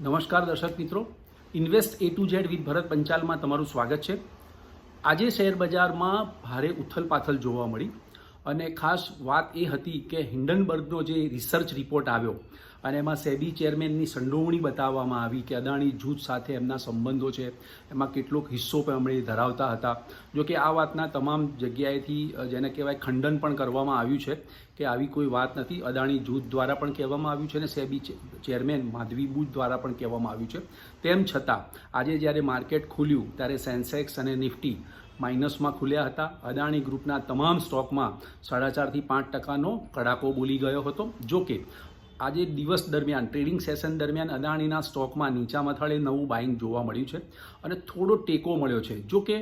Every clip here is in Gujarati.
નમસ્કાર દર્શક મિત્રો. Invest A to Z with Bharat પંચાલમાં તમારું સ્વાગત છે. આજે શેર બજારમાં ભારે ઉથલપાથલ જોવા મળી. અને ખાસ વાત એ હતી કે હિન્ડનબર્ગનો જે રિસર્ચ રિપોર્ટ આવ્યો, અને એમાં સેબી ચેરમેનની સંડોવણી બતાવવામાં આવી કે અદાણી જૂથ સાથે એમના સંબંધો છે, એમાં કેટલોક હિસ્સો પણ એમણે ધરાવતા હતા. જો કે આ વાતના તમામ જગ્યાએથી જેને કહેવાય ખંડન પણ કરવામાં આવ્યું છે કે આવી કોઈ વાત નથી. અદાણી જૂથ દ્વારા પણ કહેવામાં આવ્યું છે અને સેબી ચેરમેન માધવી બુચ દ્વારા પણ કહેવામાં આવ્યું છે. તેમ છતાં, આજે જ્યારે માર્કેટ ખુલ્યું, ત્યારે સેન્સેક્સ અને નિફ્ટી માઇનસમાં ખુલ્યા હતા. અદાણી ગ્રુપના તમામ સ્ટોકમાં સાડા ચારથી પાંચ ટકાનો કડાકો બોલી ગયો હતો. જો કે, આજે દિવસ દરમિયાન, ટ્રેડિંગ સેશન દરમિયાન અદાણીના સ્ટોકમાં નીચા મથાળે નવું બાઇંગ જોવા મળ્યું છે અને થોડો ટેકો મળ્યો છે. જો કે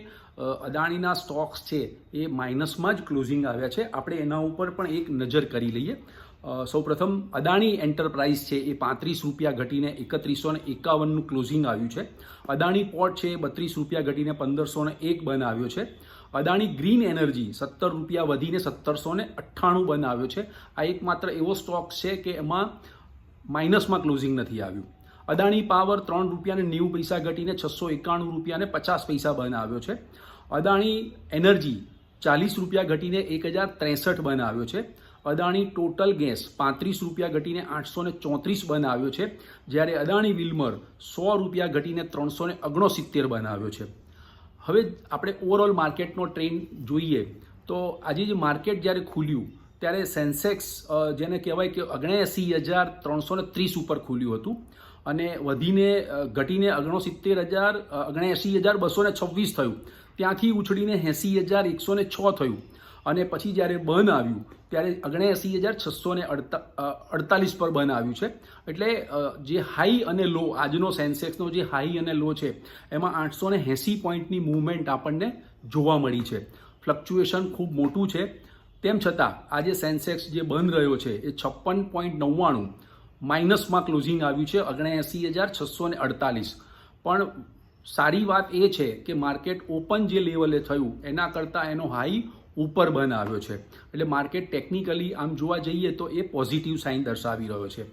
અદાણીના સ્ટોક્સ છે એ માઇનસમાં જ ક્લોઝિંગ આવ્યા છે. આપણે એના ઉપર પણ એક નજર કરી લઈએ. સૌપ્રથમ અદાણી એન્ટરપ્રાઇઝ છે એ પાંત્રીસ રૂપિયા ઘટીને એકત્રીસો ને એકાવનનું ક્લોઝિંગ આવ્યું છે. અદાણી પોર્ટ છે એ બત્રીસ રૂપિયા ઘટીને પંદરસો ને એક બનાવ્યો છે. અદાણી ગ્રીન એનર્જી સત્તર રૂપિયા વધીને સત્તરસો ને અઠ્ઠાણું બનાવ્યો છે. આ એકમાત્ર એવો સ્ટોક છે કે એમાં માઇનસમાં ક્લોઝિંગ નથી આવ્યું. અદાણી પાવર ત્રણ રૂપિયાને નેવું પૈસા ઘટીને છસો એકાણું રૂપિયાને પચાસ પૈસા બનાવ્યો છે. અદાણી એનર્જી ચાલીસ રૂપિયા ઘટીને એક હજાર ત્રેસઠ બનાવ્યો છે. અદાણી ટોટલ ગેસ પાંત્રીસ રૂપિયા ઘટીને આઠસો ને ચોત્રીસ બનાવ્યો છે, જ્યારે અદાણી વિલ્મર સો રૂપિયા ઘટીને ત્રણસો ને ઓગણસિત્તેર બનાવ્યો છે. હવે આપણે ઓવરઓલ માર્કેટનો ટ્રેન્ડ જોઈએ, તો આજે જે માર્કેટ જ્યારે ખુલ્યું, ત્યારે સેન્સેક્સ જેને કહેવાય કે ઓગણએંસી હજાર ત્રણસો ને ત્રીસ ઉપર ખુલ્યું હતું, અને વધીને ઘટીને ઓગણસિત્તેર હજાર ઓગણએંસી હજાર બસો છવ્વીસ થયું. ત્યાંથી ઉછળીને એંસી હજાર એકસો ને છ થયું. અને પછી જ્યારે બંધ આવ્યું, ત્યારે ઓગણએંસી હજાર છસો ને અડતાલીસ પર બંધ આવ્યું છે. એટલે જે હાઈ અને લો આજનો સેન્સેક્સનો જે હાઈ અને લો છે, એમાં આઠસો ને એંસી પોઈન્ટની મૂવમેન્ટ આપણને જોવા મળી છે. ફ્લક્ચ્યુએશન ખૂબ મોટું છે. તેમ છતાં આજે સેન્સેક્સ જે બંધ રહ્યો છે, એ છપ્પન પોઈન્ટ નવ્વાણું માઇનસમાં ક્લોઝિંગ આવ્યું છે ઓગણએંસી હજાર છસો ને અડતાલીસ. પણ સારી વાત એ છે કે માર્કેટ ઓપન જે લેવલે થયું, એના કરતાં એનો હાઈ ઉપર બંધ આવ્યો છે. એટલે માર્કેટ ટેકનિકલી આમ જોવા જઈએ તો એ પોઝિટિવ સાઇન દર્શાવી રહ્યો છે.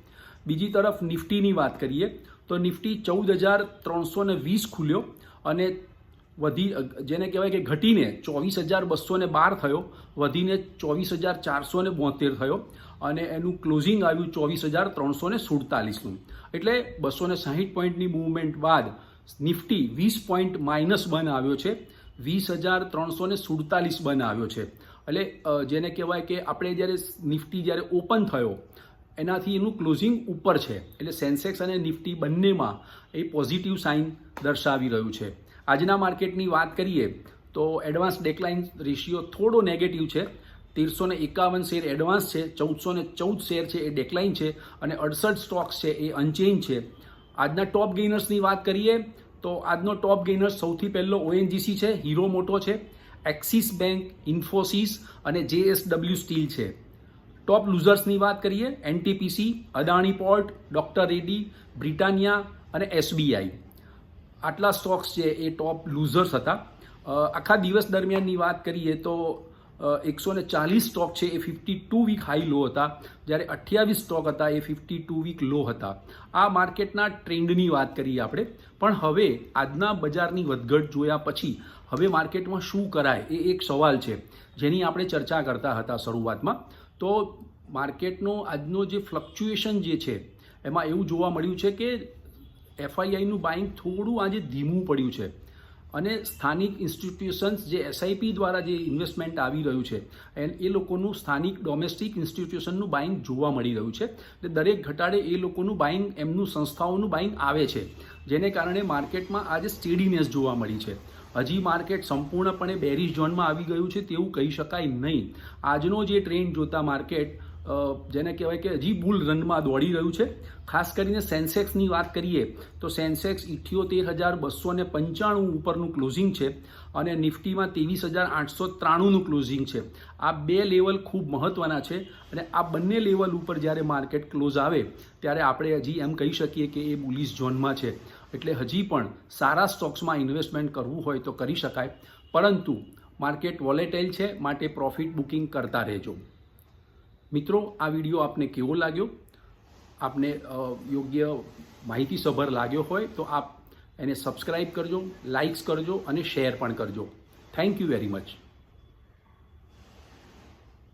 બીજી તરફ નિફ્ટીની વાત કરીએ, તો નિફ્ટી ચૌદ હજાર ત્રણસો વીસ ખુલ્યો અને વધી, જેને કહેવાય કે ઘટીને ચોવીસ હજાર બસો બાર થયો, વધીને ચોવીસ હજાર ચારસો બોતેર થયો અને એનું ક્લોઝિંગ આવ્યું ચોવીસ હજાર ત્રણસો ને સુડતાલીસનું. એટલે બસો ને સાહીઠ પોઈન્ટની મૂવમેન્ટ બાદ નિફ્ટી વીસ પોઈન્ટ માઇનસ બન આવ્યો છે. વીસ હજાર ત્રણસો ને સુડતાલીસ બનાવ્યો છે. એટલે જેને કહેવાય કે આપણે જ્યારે નિફ્ટી જ્યારે ઓપન થયો, એનાથી એનું ક્લોઝિંગ ઉપર છે. એટલે સેન્સેક્સ અને નિફ્ટી બંનેમાં એ પોઝિટિવ સાઇન દર્શાવી રહ્યું છે. આજના માર્કેટની વાત કરીએ, તો એડવાન્સ ડેકલાઇન રેશિયો થોડો નેગેટિવ છે. તેરસો ને એકાવન શેર એડવાન્સ છે, ચૌદસો ને ચૌદ શેર છે એ ડેકલાઇન છે, અને અડસઠ સ્ટોક્સ છે એ અનચેન્જ છે. આજના ટોપ ગેઇનર્સની વાત કરીએ તો આજનો ટોપ ગેનર સૌથી પહેલો ઓએનજીસી છે હીરો મોટો છે એક્સિસ બેંક ઇન્ફોસિસ અને જેએસડબલ્યુ સ્ટીલ છે. ટોપ લૂઝર્સની વાત કરીએ NTPC Adani port doctor Reddy Britannia અને એસબીઆઈ આટલા સ્ટોક્સ છે એ ટોપ લૂઝર્સ હતા. આખા દિવસ દરમિયાનની વાત કરીએ તો એકસો ને ચાલીસ સ્ટોક છે, એ fifty two week high low હતા. જ્યારે અઠ્યાવીસ સ્ટોક હતા, એ ફિફ્ટી ટુ વીક લો હતા. આ માર્કેટના ટ્રેન્ડની વાત કરીએ આપણે. પણ હવે આજના બજારની વધઘટ જોયા પછી હવે માર્કેટમાં શું કરાય એ એક સવાલ છે, જેની આપણે ચર્ચા કરતા હતા શરૂઆતમાં. તો માર્કેટનો આજનો જે ફ્લક્ચ્યુએશન જે છે, એમાં એવું જોવા મળ્યું છે કે એફઆઈઆઈનું બાઇંગ થોડું આજે ધીમું પડ્યું છે. અને સ્થાનિક ઇન્સ્ટિટ્યુશન્સ જે એસઆઈપી દ્વારા જે ઇન્વેસ્ટમેન્ટ આવી રહ્યું છે એ લોકોનું સ્થાનિક ડોમેસ્ટિક ઇન્સ્ટિટ્યુશનનું બાઇંગ જોવા મળી રહ્યું છે. એટલે દરેક ઘટાડે એ લોકોનું બાઇંગ એમનું સંસ્થાઓનું બાઇંગ આવે છે. જેને કારણે માર્કેટમાં આજે સ્ટેડીનેસ જોવા મળી છે. હજી માર્કેટ સંપૂર્ણપણે બેરિશ ઝોનમાં આવી ગયું છે તેવું કહી શકાય નહીં. આજનો જે ટ્રેન્ડ જોતા માર્કેટ જેને કહેવાય કે હજી બુલ રનમાં દોડી રહ્યું છે. ખાસ કરીને સેન્સેક્સની વાત કરીએ તો સેન્સેક્સ ઇઠ્યોતેર હજાર બસો ને પંચાણું ઉપરનું ક્લોઝિંગ છે અને નિફ્ટીમાં ત્રેવીસ હજાર આઠસો ત્રાણુંનું ક્લોઝિંગ છે. આ બે લેવલ ખૂબ મહત્ત્વના છે અને આ બંને લેવલ ઉપર જ્યારે માર્કેટ ક્લોઝ આવે ત્યારે આપણે હજી એમ કહી શકીએ કે એ બુલિશ ઝોનમાં છે. એટલે હજી પણ સારા સ્ટોક્સમાં ઇન્વેસ્ટમેન્ટ કરવું હોય તો કરી શકાય. પરંતુ માર્કેટ વોલેટાઇલ છે, માટે પ્રોફિટ બુકિંગ કરતા રહેજો. મિત્રો, આ વીડિયો આપને કેવો લાગ્યો? આપને યોગ્ય માહિતીસભર લાગ્યો હોય તો આપ એને સબસ્ક્રાઈબ કરજો, લાઇક્સ કરજો અને શેર પણ કરજો. Thank you very much.